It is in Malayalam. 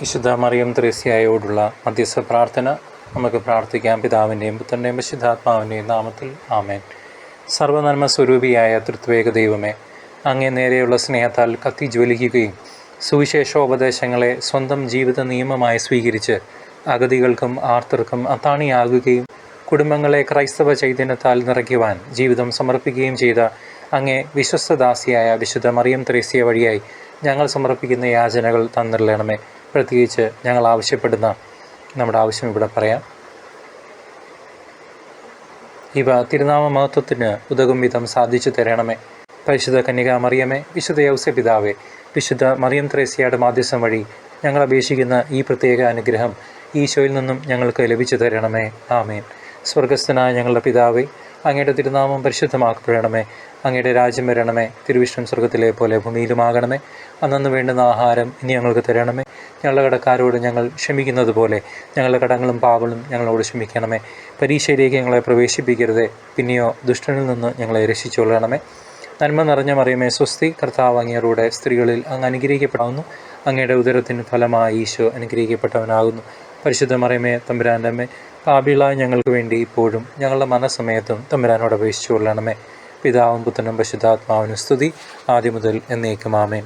വിശുദ്ധ മറിയം ത്രേസ്യായോടുള്ള മധ്യസ്ഥ പ്രാർത്ഥന നമുക്ക് പ്രാർത്ഥിക്കാം. പിതാവിന്റെയും പുത്രന്റെയും വിശുദ്ധാത്മാവിന്റെയും നാമത്തിൽ ആമേൻ. സർവനന്മ സ്വരൂപിയായ തൃത്വേക ദൈവമേ അങ്ങേ നേരെയുള്ള സ്നേഹത്താൽ കത്തി ജ്വലിക്കുകയും സുവിശേഷോപദേശങ്ങളെ സ്വന്തം ജീവിത നിയമമായി സ്വീകരിച്ച് അഗതികൾക്കും ആർത്തർക്കും അത്താണിയാകുകയും കുടുംബങ്ങളെ ക്രൈസ്തവ ചൈതന്യത്താൽ നിറയ്ക്കുവാൻ ജീവിതം സമർപ്പിക്കുകയും ചെയ്ത അങ്ങേ വിശ്വസ്തദാസിയായ വിശുദ്ധ മറിയം ത്രേസ്യ വഴിയായി ഞങ്ങൾ സമർപ്പിക്കുന്ന യാചനകൾ തന്നിരണമേ പ്രത്യേകിച്ച് ഞങ്ങൾ ആവശ്യപ്പെടുന്ന നമ്മുടെ ആവശ്യം ഇവിടെ പറയാം. ഇവ തിരുനാമ മഹത്വത്തിന് ഉതകും വിധം സാധിച്ചു തരണമേ. പരിശുദ്ധ കന്യക മറിയമേ വിശുദ്ധ യൗസ്യ പിതാവേ വിശുദ്ധ മറിയം ത്രേസ്യയുടെ മാധ്യസ്ഥം വഴി ഞങ്ങൾ അപേക്ഷിക്കുന്ന ഈ പ്രത്യേക അനുഗ്രഹം ഈശോയിൽ നിന്നും ഞങ്ങൾക്ക് ലഭിച്ചു തരണമേ. ആമേൻ. സ്വർഗസ്ഥനായ ഞങ്ങളുടെ പിതാവേ അങ്ങയുടെ തിരുനാമം പരിശുദ്ധമാക്കപ്പെടണമേ. അങ്ങയുടെ രാജ്യം വരണമേ. തിരുവിഷ്ണു സ്വർഗത്തിലെ പോലെ ഭൂമിയിലുമാകണമേ. അന്നു വേണ്ടുന്ന ആഹാരം ഇനി ഞങ്ങൾക്ക് തരണമേ. ഞങ്ങളുടെ കടക്കാരോട് ഞങ്ങൾ ക്ഷമിക്കുന്നത് പോലെ ഞങ്ങളുടെ കടങ്ങളും പാവളും ഞങ്ങളോട് ക്ഷമിക്കണമേ. പരീക്ഷയിലേക്ക് ഞങ്ങളെ പ്രവേശിപ്പിക്കരുതേ. പിന്നെയോ ദുഷ്ടനിൽ നിന്ന് ഞങ്ങളെ രക്ഷിച്ചുകൊള്ളണമേ. നന്മ നിറഞ്ഞ മറിയമേ സ്വസ്തി കർത്താവ് അങ്ങേരുടെ സ്ത്രീകളിൽ അങ്ങ് അനുഗ്രഹിക്കപ്പെടാവുന്നു. അങ്ങയുടെ ഉദരത്തിന് ഫലമായി ഈശോ അനുഗ്രഹിക്കപ്പെട്ടവനാകുന്നു. പരിശുദ്ധ മറിയമേ തമ്പുരാന്റെ അമ്മേ പാപികളായ ഞങ്ങൾക്ക് വേണ്ടി ഇപ്പോഴും ഞങ്ങളുടെ മനസ്സമയത്തും തമ്പുരാനോട് അപേക്ഷിച്ചു കൊള്ളണമേ പിതാവും പുത്രനും പരിശുദ്ധാത്മാവിനും സ്തുതി. ആദ്യം മുതൽ എന്നേക്കും. ആമേൻ.